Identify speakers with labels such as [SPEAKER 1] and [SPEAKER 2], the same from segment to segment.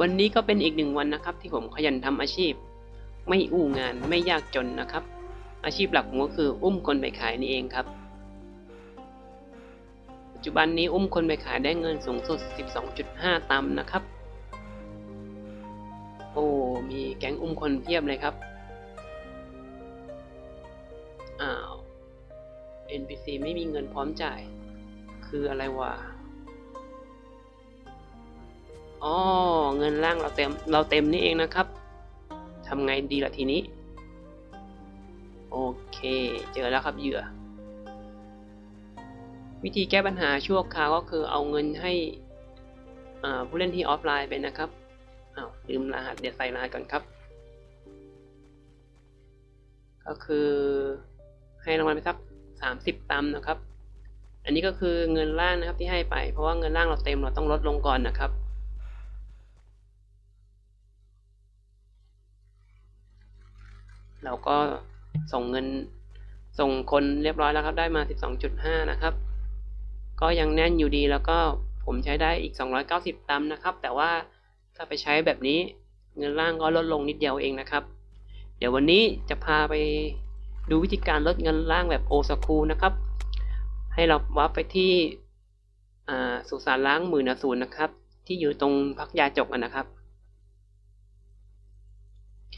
[SPEAKER 1] วันนี้ก็เป็นอีกหนึ่งวันนะครับ ที่ผมขยันทำอาชีพ ไม่อู้งานไม่ยากจนนะครับ อาชีพหลักผมก็คืออุ้มคนไปขายนี่เองครับ ปัจจุบันนี้อุ้มคนไปขายได้เงินสูงสุด 12.5 ตัมนะครับ โอ้มีแก๊งอุ้มคนเพียบเลยครับอ้าว NPC ไม่มีเงินพร้อมจ่าย คืออะไรวะ อ๋อเงินล่างเราเต็มเราเต็มนี่เองนะครับทำไงดีล่ะทีนี้ โอเค เจอแล้วครับเหยื่อ วิธีแก้ปัญหาชั่วคราวก็คือเอาเงินให้ผู้เล่นที่ออฟไลน์ไปนะครับอ้าวลืมรหัสเดี๋ยวใส่รหัสก่อนครับ ก็คือให้รางวัลไปสักสามสิบตัมนะครับ อันนี้ก็คือเงินล่างนะครับที่ให้ไป เพราะว่าเงินล่างเราเต็มเราต้องลดลงก่อนนะครับ เราก็ส่งเงินส่งคนเรียบร้อยแล้วครับ ได้มา 12.5 นะครับ ก็ยังแน่นอยู่ดีแล้วก็ผมใช้ได้อีก 290 ตัมนะครับ แต่ว่าถ้าไปใช้แบบนี้เงินล่างก็ลดลงนิดเดียวเองนะครับ เดี๋ยววันนี้จะพาไปดูวิธีการลดเงินล่างแบบโอซาคูนะครับ ให้เราวับไปที่สุสานล้างหมื่นอสูรนะครับ ที่อยู่ตรงพักยาจกนนะครับ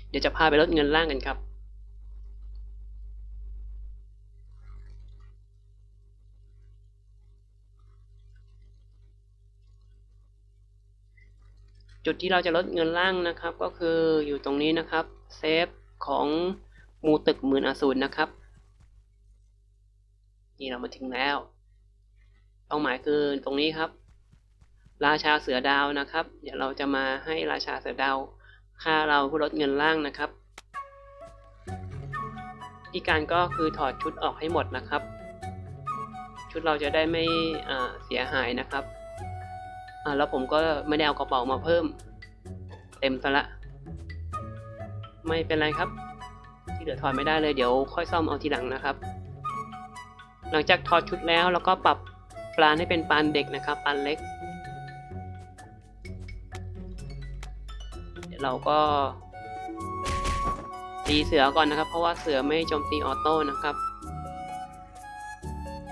[SPEAKER 1] เดี๋ยวจะพาไปลดเงินล่างกันครับ จุดที่เราจะลดเงินล่างนะครับ ก็คืออยู่ตรงนี้นะครับเซฟของมูตึกหมื่นอสูรนะครับ นี่เรามาถึงแล้วเป้าหมายคือตรงนี้ครับ ราชาเสือดาวนะครับ เดี๋ยวเราจะมาให้ราชาเสือดาวค่าเราเพื่อลดเงินล่างนะครับวิธีการก็คือถอดชุดออกให้หมดนะครับ ชุดเราจะได้ไม่เสียหายนะครับ อ่าแล้วผมก็ไม่ได้เอากระเป๋ามาเพิ่ม เต็มซะละ ไม่เป็นไรครับ ที่เหลือถอดไม่ได้เลยเดี๋ยวค่อยซ่อมเอาทีหลังนะครับ หลังจากถอดชุดแล้วเราก็ปรับปลานให้เป็นปานเด็กนะครับปานเล็ก เดี๋ยวเราก็ตีเสือก่อนนะครับ เพราะว่าเสือไม่โจมตีออโต้นะครับ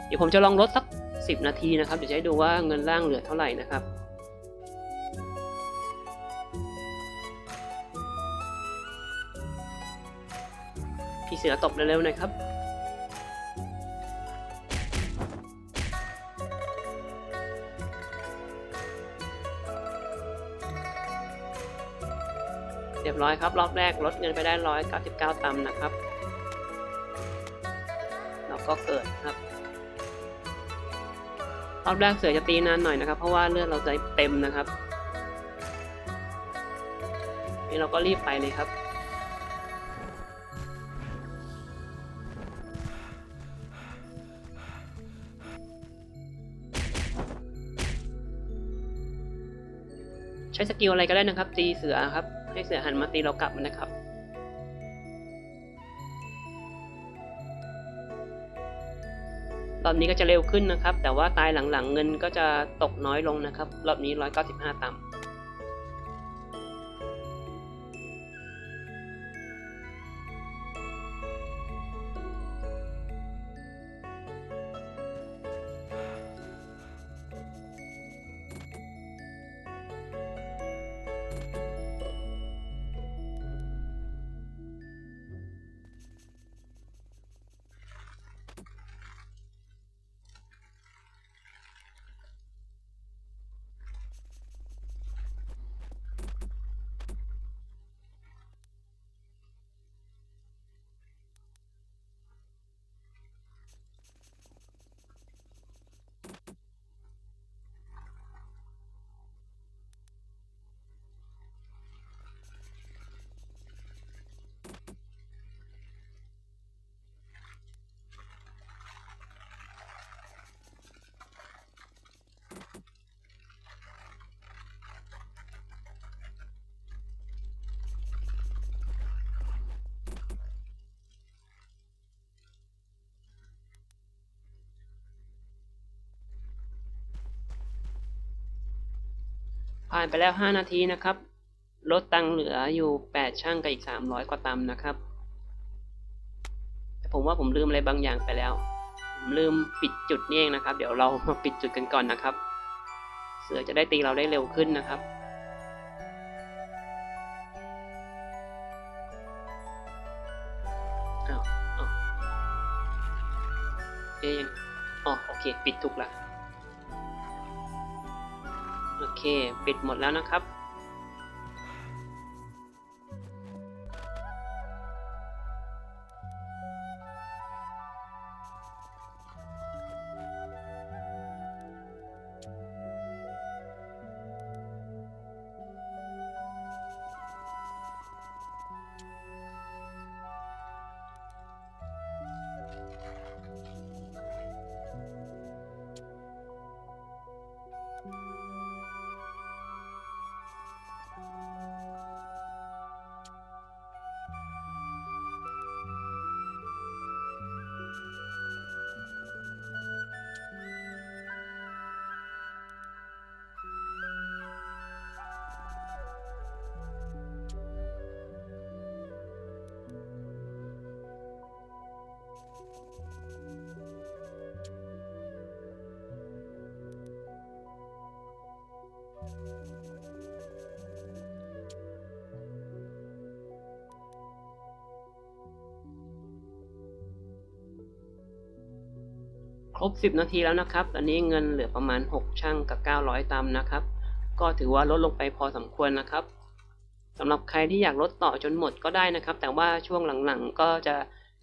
[SPEAKER 1] เดี๋ยวผมจะลองลดสัก 10 นาทีนะครับ เดี๋ยวจะให้ดูว่าเงินล่างเหลือเท่าไหร่นะครับ เสือตบเร็วๆหน่อยครับเรียบร้อยครับ รอบแรกลดเงินไปได้ 199 ตัมนะครับ เราก็เกิดครับ รอบแรกเสือจะตีนานหน่อยนะครับ เพราะว่าเลือดเราจะเต็มนะครับ นี่เราก็รีบไปเลยครับ ช้สกิลอะไรก็ได้นะครับ ตีเสือครับ ให้เสือหันมาตีเรากลับนะครับรอบนี้ก็จะเร็วขึ้นนะครับ แต่ว่าตายหลังๆเงินก็จะตกน้อยลงนะครับ รอบนี้ 195ต่ำ ผ่านไปแล้ว 5 นาทีนะครับ ลดตังเหลืออยู่แปดช่างกับอีกสามร้อยกว่าตัมนะครับ แต่ผมว่าผมลืมอะไรบางอย่างไปแล้ว ผมลืมปิดจุดนี่เองนะครับ เดี๋ยวเรามาปิดจุดกันก่อนนะครับ เสือจะได้ตีเราได้เร็วขึ้นนะครับเอ๊ะยังอ๋อโอเค ปิดถูกละ โอเค ปิดหมดแล้วนะครับ ครบ 10 นาทีแล้วนะครับ ตอนนี้เงินเหลือประมาณ 6 ช่างกับ 900ตัมนะครับ ก็ถือว่าลดลงไปพอสมควรนะครับสำหรับใครที่อยากลดต่อจนหมดก็ได้นะครับ แต่ว่าช่วงหลังๆก็จะ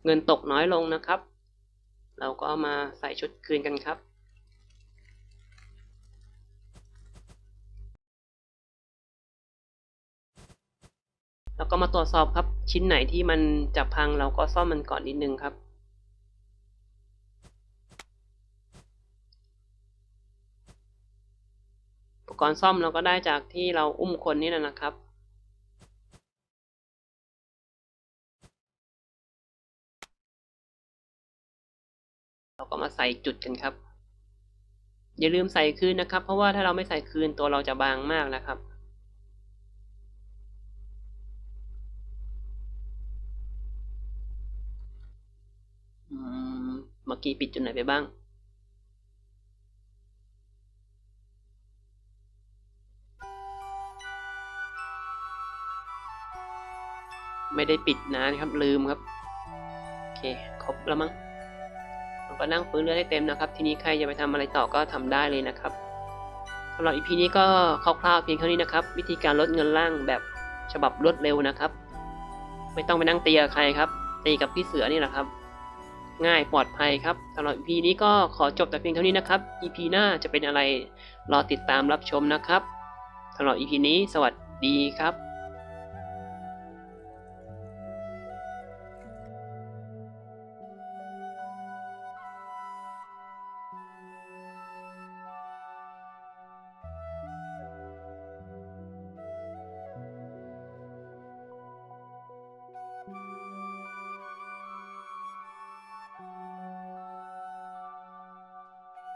[SPEAKER 1] เงินตกน้อยลงนะครับ เราก็มาใส่ชุดคืนกันครับ แล้วก็มาตรวจสอบครับ ชิ้นไหนที่มันจะพังเราก็ซ่อมมันก่อนนิดนึงครับ อุปกรณ์ซ่อมเราก็ได้จากที่เราอุ้มคนนี่แหละนะครับเราก็มาใส่จุดกันครับ อย่าลืมใส่คืนนะครับ เพราะว่าถ้าเราไม่ใส่คืนตัวเราจะบางมากนะครับ มื่อกี้ปิดจุดไหนไปบ้าง ไม่ได้ปิดนะครับลืมครับ โอเค ครบแล้วมั้งเราก็นั่งฟื้นเลือดให้เต็มนะครับ ทีนี้ใครจะไปทำอะไรต่อก็ทำได้เลยนะครับสำหรับ EP นี้ก็คร่าวๆเพียงเท่านี้นะครับ วิธีการลดเงินล่างแบบฉบับรวดเร็วนะครับ ไม่ต้องไปนั่งตีกับใครครับตีกับพี่เสือนี่แหละครับ ง่ายปลอดภัยครับสำหรับ EP นี้ก็ขอจบแต่เพียงเท่านี้นะครับ EP หน้าจะเป็นอะไรรอติดตามรับชมนะครับสำหรับ EP นี้สวัสดีครับ